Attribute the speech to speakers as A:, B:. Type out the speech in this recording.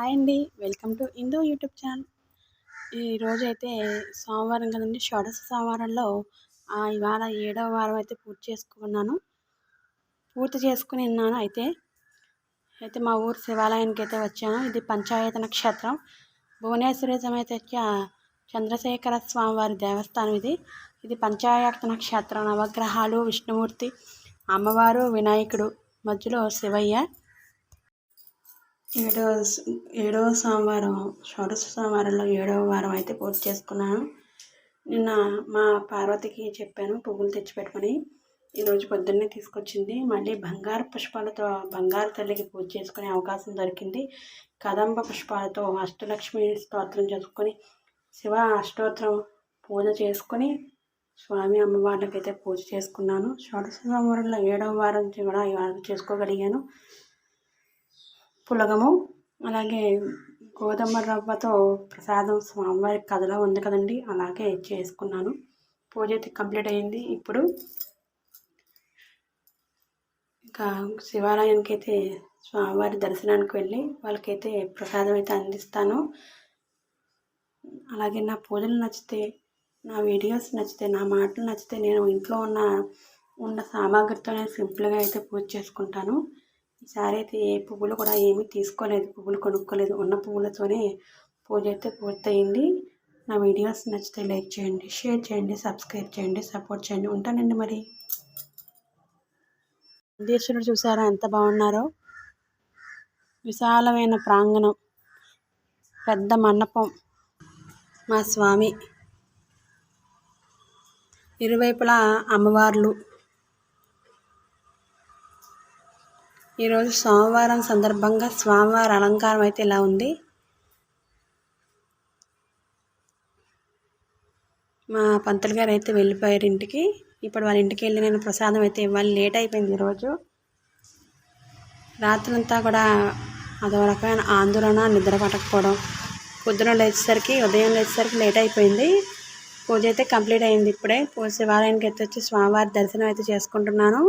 A: Hi అండి. Welcome to Hindu YouTube channel. ఈరోజు అయితే సోమవారం కదండి. షోడశ సోమవారంలో ఇవాళ ఏడవ వారం అయితే పూర్తి చేసుకున్నాను. పూర్తి చేసుకుని ఉన్నాను అయితే. అయితే మా ఊరు శివాలయానికి అయితే వచ్చాను. ఇది పంచాయత నక్షత్రం. భువనేశ్వరి సమేత చంద్రశేఖర స్వామివారి దేవస్థానం ఇది. ఇది పంచాయత నక్షత్రం. నవగ్రహాలు విష్ణుమూర్తి అమ్మవారు వినాయకుడు మధ్యలో శివయ్య. ఏడవ ఏడవ సోమవారం షోడశ సోమవారంలో ఏడవ వారం అయితే పూర్తి చేసుకున్నాను. నిన్న మా పార్వతికి చెప్పాను పువ్వులు తెచ్చిపెట్టుకొని ఈరోజు పొద్దున్నే తీసుకొచ్చింది. మళ్ళీ బంగారు పుష్పాలతో బంగారు తల్లికి పూజ చేసుకునే అవకాశం దొరికింది. కదంబ పుష్పాలతో అష్టలక్ష్మి స్తోత్రం చేసుకొని శివ అష్టోత్తరం పూజ చేసుకొని స్వామి అమ్మవార్లకైతే పూజ చేసుకున్నాను. షోడశ సోమవారంలో ఏడవ వారం కూడా ఇవాళ చేసుకోగలిగాను. పులగము అలాగే గోధుమ రవ్వతో ప్రసాదం స్వామివారి కథలో ఉంది కదండి అలాగే చేసుకున్నాను. పూజ అయితే కంప్లీట్ అయింది. ఇప్పుడు ఇంకా శివాలయానికి అయితే స్వామివారి దర్శనానికి వెళ్ళి వాళ్ళకైతే ప్రసాదం అయితే అందిస్తాను. అలాగే నా పూజలు నచ్చితే నా వీడియోస్ నచ్చితే నా మాటలు నచ్చితే నేను ఇంట్లో ఉన్న ఉన్న సామాగ్రితో నేను సింపుల్గా అయితే పూజ చేసుకుంటాను. ఈసారి అయితే ఏ పువ్వులు కూడా ఏమీ తీసుకోలేదు. పువ్వులు కొనుక్కోలేదు. ఉన్న పువ్వులతోనే పూజ అయితే పూర్తయింది. నా వీడియోస్ నచ్చితే లైక్ చేయండి షేర్ చేయండి సబ్స్క్రైబ్ చేయండి సపోర్ట్ చేయండి. ఉంటానండి మరి. నందీశ్వరుడు చూసారా ఎంత బాగున్నారో? విశాలమైన ప్రాంగణం పెద్ద మండపం. మా స్వామి ఇరువైపులా అమ్మవార్లు ఈరోజు సోమవారం సందర్భంగా స్వామివారి అలంకారం అయితే ఇలా ఉంది? మా పంతులు గారు అయితే వెళ్ళిపోయారు ఇంటికి. ఇప్పుడు వాళ్ళ ఇంటికి వెళ్ళి నేను ప్రసాదం అయితే ఇవ్వాలి. లేట్ అయిపోయింది ఈరోజు. రాత్రంతా కూడా అదో రకమైన ఆందోళన నిద్ర పట్టకపోవడం. పొద్దున లేచేసరికి ఉదయం లేచేసరికి లేట్ అయిపోయింది. పూజ అయితే కంప్లీట్ అయింది ఇప్పుడే. పూజ శివాలయానికి అయితే వచ్చి స్వామివారి దర్శనం అయితే చేసుకుంటున్నాను.